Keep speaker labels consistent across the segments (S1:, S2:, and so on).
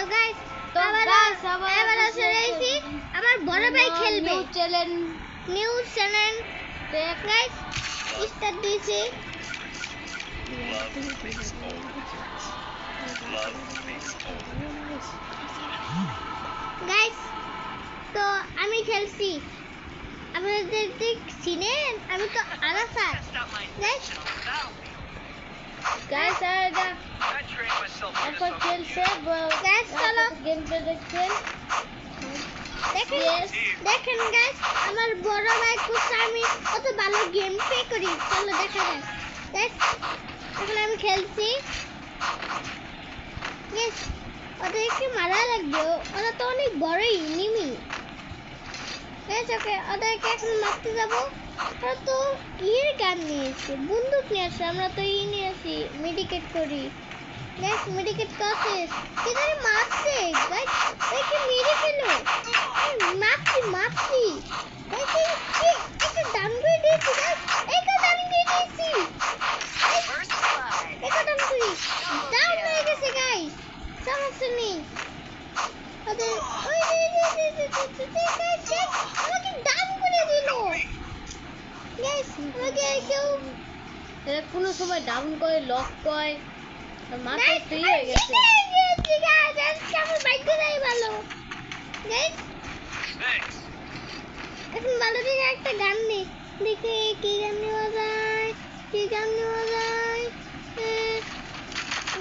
S1: তো গাইস
S2: তো
S1: আবার
S2: আবার
S1: আমার বড় ভাই খেলবে।
S2: চ্যানেল
S1: নিউজ চ্যানেল
S2: দেখ।
S1: গাইস স্টার্ট দিয়েছি। গাইস তো আমি খেলছি। আপনাদের চিনেন আমি তো আরাফাত গাইস
S2: গাইস আর এটা এখন খেলছে
S1: Guys, চলো।
S2: গেম প্লে দেখছেন
S1: দেখেন
S2: Yes.
S1: দেখেন গাইস আমার বড় ভাই কোথায় আমি কত ভালো গেম প্লে করি। চলো দেখা যাক। গাইস এখন আমি খেলছি। গাইস ওদেরকে মারা লাগবে। ওরা তো অনেক বড় ইনিমি গাইস ওকে ওদেরকে এখন মারতে যাব। ওরা তো ইয়ের গান নিয়েছে বন্দুক নিয়ে আসে আমরা তো ই নিয়ে আসি মেডিকেট করি গাইস মেডিকেট করছে কিধারে মারছে গাইস মেরে ফেলো মারছি মারছি গাইস একে ডান দিয়েছি গাইস হয়ে ওদের আমাকে ডাউন করে দিল
S2: এটা কোনো সময় ডাউন করে লক করে মাথা ফ্রি
S1: হয়ে
S2: গেছে।
S1: এখন ভালো দেখে একটা গান নেই দেখে কি গান নেওয়া যায় কি গান নেওয়া যায়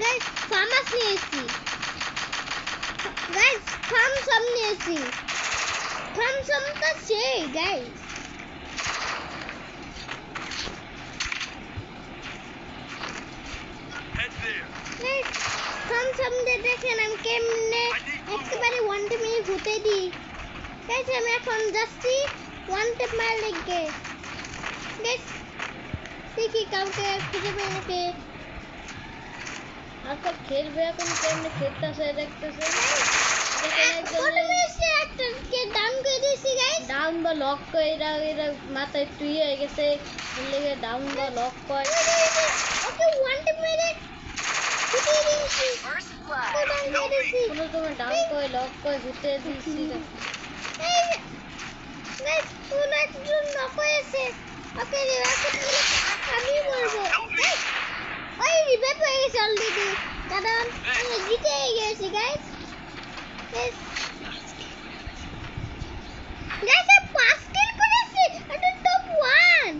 S1: গাইস ফার্মাস নিয়েছি গাইস ফার্ম সাম নিয়েছি ফার্ম সামটা সেই গাইস দেখেন আমি কেমনে একেবারে ওয়ান মিনিট হতে দিই গাইস আমি এখন যাচ্ছি ওয়ান টেপ মার লেগে গাইস দেখি কাউকে খুঁজে পাই নাকি
S2: আচ্ছা খেলবে এখন কেমনে খেলতেছে দেখতেছে
S1: মনে হয়েছে একটা কে ডাউন করে দিয়েছি গাইস
S2: ডাউন বা লক করে এরা এরা মাথায় তুই হয়ে গেছে লেগে ডাউন বা লক করে
S1: ওকে ওয়ান টেপ মেরে
S2: কোনো সময় ডাউন করে লক করে ঘুরতে দিচ্ছি
S1: আমি Guys, ওই গেছে গাইস গাইস আমি পাঁচ কিল করেছি এটা টপ ওয়ান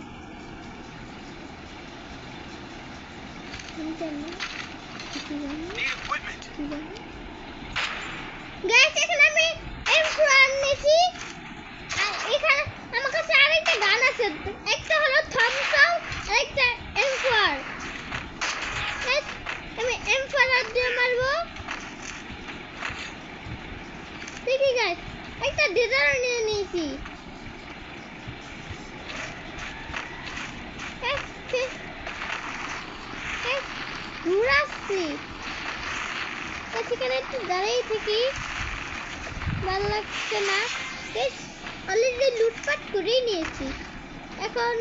S1: গাইস এখানে আমি এম4 নিয়েছি আর এখানে আমার কাছে আরেকটা গান আছে একটা হলো থামস আপ আর একটা এম4 গাইস আমি এম4 আর দিয়ে মারবো দেখি গাইস একটা ডিজার নিয়ে নিয়েছি গাইস গাইস গাইস ঘুরাচ্ছি সেখানে একটু দাঁড়িয়ে থাকি। ভালো লাগছে না। বেশ অলরেডি লুটপাট করেই নিয়েছি। এখন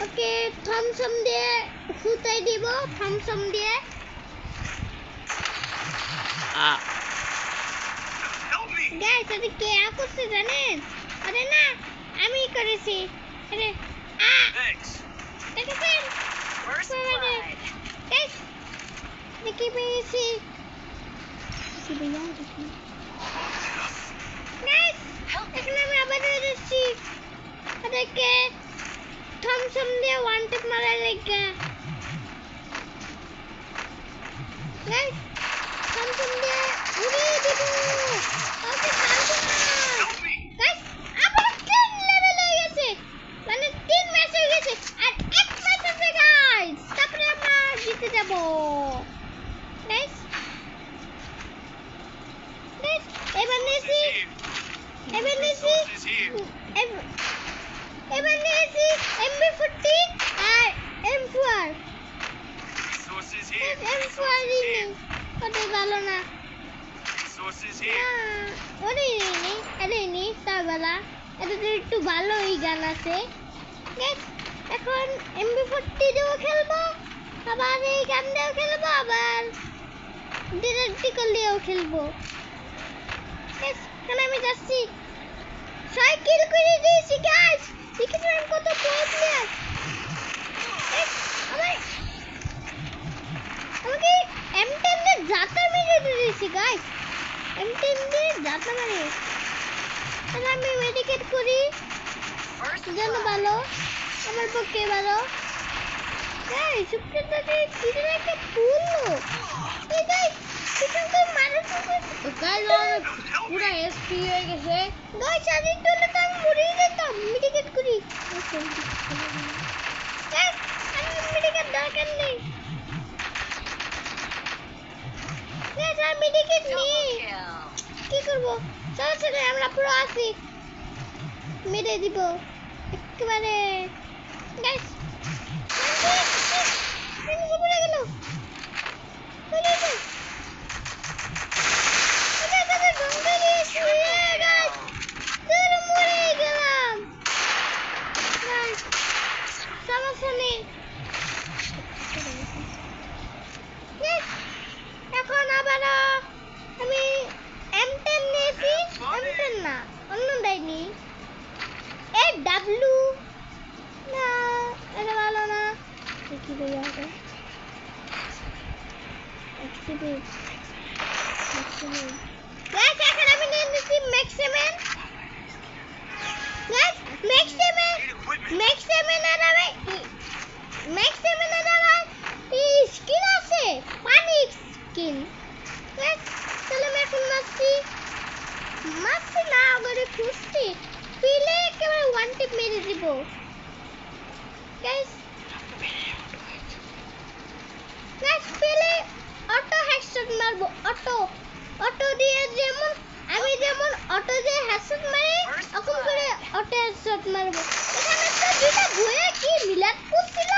S1: ওকে থমসম দিয়ে ফুটাই দিব থমসম দিয়ে। গাইস এটা কে আ করছে জানেন? আরে না আমি করেছি। আরে আ। দেখেছেন? গাইস দেখি পেয়েছি দেখি ভাইয়া দেখি গাইস এখানে আমি আবার এসেছি ওদেরকে থমসম দিয়ে ওয়ান টেপ মারা লেগে গাইস থমসম দিয়ে উড়িয়ে দিব ওকে পারব না গাইস আবার তিন লেভেল হয়ে গেছে মানে তিন ম্যাচ হয়ে গেছে আর এক ম্যাচ আছে গাইস তারপরে আমরা জিতে যাব গাইস গাইস এবার নিয়েছি এবার নিয়েছি এব- এবার নিয়েছি এমবি ফোরটি আর এম ফোর এম ফোর ওটা ভালো না নিইনি নি তারবেলা। এটা তো একটু ভালোই গান আছে। এখন এমবি ফোরটি দিয়েও খেলব আবার এই গান দিয়েও খেলব আবার ডিরেক্টলি করলেও খেলব। এখানে আমি যাচ্ছি। ছয় কিল করে দিয়েছি দেখেছেন আমি কত প্রো প্লেয়ার আমাকে M10 দিয়ে জাতা মেরে দিয়েছি গাইস M10 দিয়ে জাতা মেরে তাহলে আমি মেডিকেট করি। জন্য ভালো আমার পক্ষে ভালো। এই সুপ্রিয়তাকে কিনে একটা পুলো এই গাইস পিছন মারা তো
S2: গাইস পুরো এসপি হয়ে গেছে।
S1: গাইস একটু হলে তো আমি মরেই যেতাম। মেডিকেট করি। গাইস আমি মেডিকেট দরকার নেই গাইস আর মেডিকেট নিয়ে কি করব? চলো চলো আমরা পুরো আসি মেরে দিব। একেবারে। গাইস পড়ে গেল পড়ে গেল এটা কত গঙ্গা দিয়েছি গাইস তোর মরে গেলাম গাইস সমস্যা নেই Guys, এখন আবার আমি M10 নিয়েছি M10 না অন্য দেয়নি এ ডাব্লু না এটা ভালো না কি দেয় হবে এক্সিবিট ম্যাক্সিমাম গাইস এখন আমি নিয়ে নিচ্ছি ম্যাক্সিমাম গাইস ম্যাক্সিমাম ম্যাক্সিমাম এর আমি ম্যাক্সিমাম এর আমার স্কিন আছে পানি স্কিন গাইস চলো আমি এখন মারছি মারছি না ওগুলো খুঁজছি পিলে একেবারে ওয়ান টিপ দিব গাইস গাইস পেলে অটো হেডশট মারবো অটো অটো দিয়ে যেমন, আমি যেমন অটো দিয়ে হেডশট মারি, ওরকম করে অটো হেডশট মারবো। এখানে তো দুইটা বইয়ে কি মিলাদ করছিল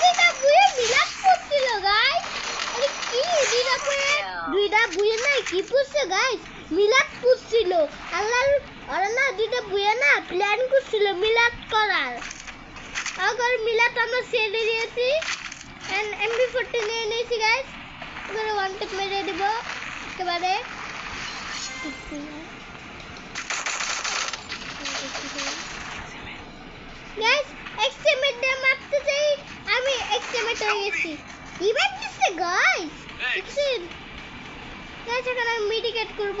S1: দুইটা বইয়ে মিলাদ করছিল গাইস আরে কি দুইটা বইয়ে দুইটা বইয়ে না কি করছে গাইস মিলাদ করছিল আল্লাহর ওরা না দুইটা বইয়ে না প্ল্যান করছিল মিলাদ করার। আগর মিলাদ আমরা ছেড়ে দিয়েছি। এন্ড এমবি ফোরটি নিয়ে নিয়েছি গাইস এবারে ওয়ান টিপ মেরে দিব একেবারে। গাইস এক্সট্রিমেট দিয়ে মারতে যাই আমি এক্সট্রিমেট হয়ে গেছি ইভেন্ট দিচ্ছে গাইস দেখছেন গাইস এখন আমি মেডিকেট করব।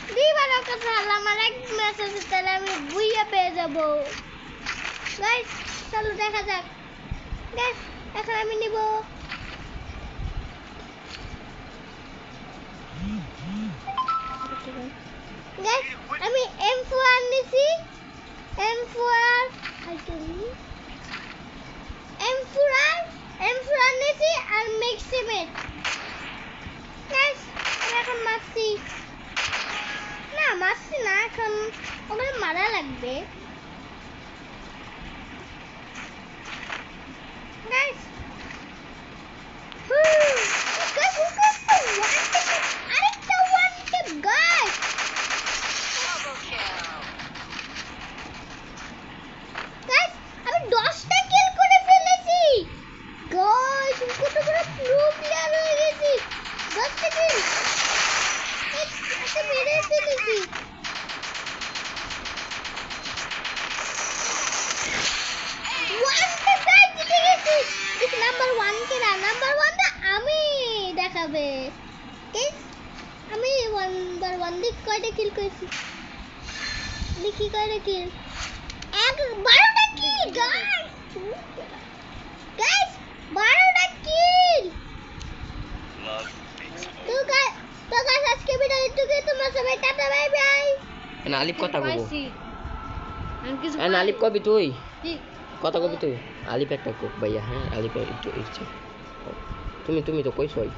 S1: দুইবার ওকে হারলাম আর এক আছে তাহলে আমি বুইয়া পেয়ে যাব গাইস চলো দেখা যাক গাইস এখন আমি নিব গাইস আমি এম ফোর নিছি M four M four M four নিছি আর ম্যাক্সিমেট গাইস এখন মারছি না মারছি না এখন ওখানে মারা লাগবে। গাইস নাম্বার 1 টা আমি দেখাবে। আমি নাম্বার 1 দিক কয়টা কিল করেছি? দেখি কয়টা কিল এক বারোটা কিল গাইস গাইস বারোটা কিল তো গাইস তো গাইস আজকে ভিডিও এটুকুই তোমরা সবাই টাটা বাই বাই
S3: এনা আলিফ কথা।
S2: আমি কিছু
S3: এনা আলিফ কবি তুই? কথা কবি তুই? আলিফ একটা কোক ভাইয়া হ্যাঁ আলিফ একটু ইচ্ছে। তুমি তুমি তো কইছই